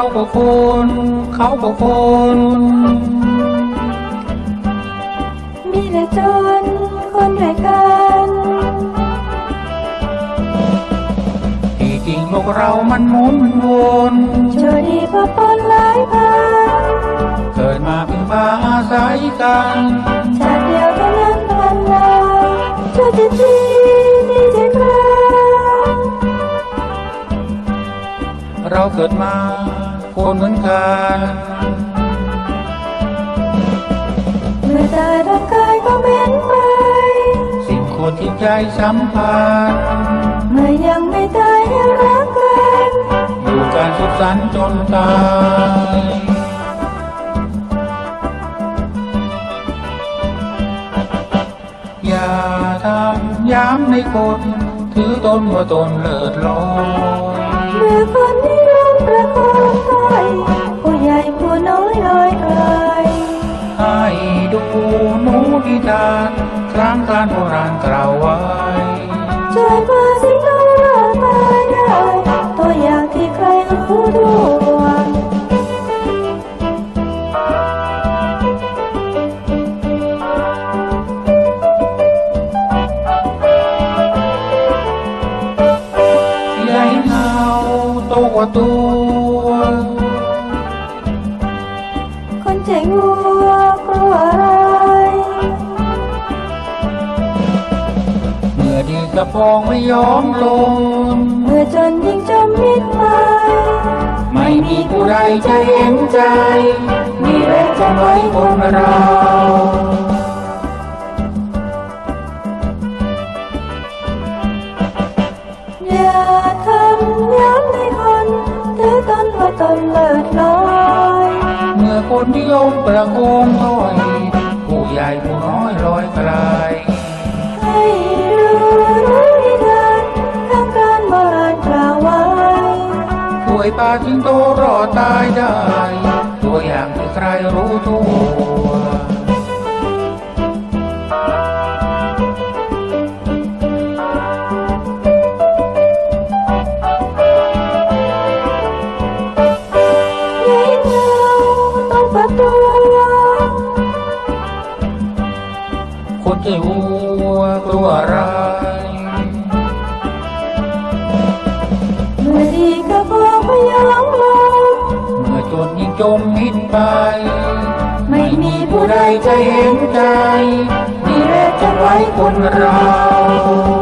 เราก็คนเขาก็คนมีแต่จนคนด้วยกันที่จริงโลกเรามันหมุนวนโชคดีพอปนหลายพันเกิดมาเพึ่งพาอาศัยกันชาติเดียวเท่านั้นพันนาโชคดีที่มีใจกลางเราเกิดมา คนเหมือนกันเมื่อตายร่างกายก็เป็นไป สิ่งคนที่ใจสัมพันธ์เมื่อยังไม่ตายยังรักกันอยู่การสุขสันต์จนตายอย่าทำย้ำในคนถือตนว่าตนเลิศลอยเมื่อคนนิ นูนิทานครั้งการโบราณกล่าวไว้ช่วยมาสิเราว่าตายได้ตัวอย่างที่ใครรู้ทั่วอย่าใกระพองไม่ยอมลงเมื่อจนยิ่งจมมิดไปไม่มีผู้ใดจะเห็นใจนี่แหละจงไว้คนเราอย่าทำย้ำให้คนถือตนว่าตนเลิศลอยเมื่อคนที่ยมประโคมถอย ผู้ใหญ่ผู้น้อยลอยไกล ช่วยปาจิงโตรอดตายได้ ตัวอย่างที่ใครรู้ทั่วอย่าให้เงาต้องปรัวคนใจวัวกลัวอะไรเมื่อดีก็พอพยองลงเมื่อจนยิ่งจมมิดไป ไม่มีผู้ใดใดจะเห็นใจนี่แหละจะไว้คนเรา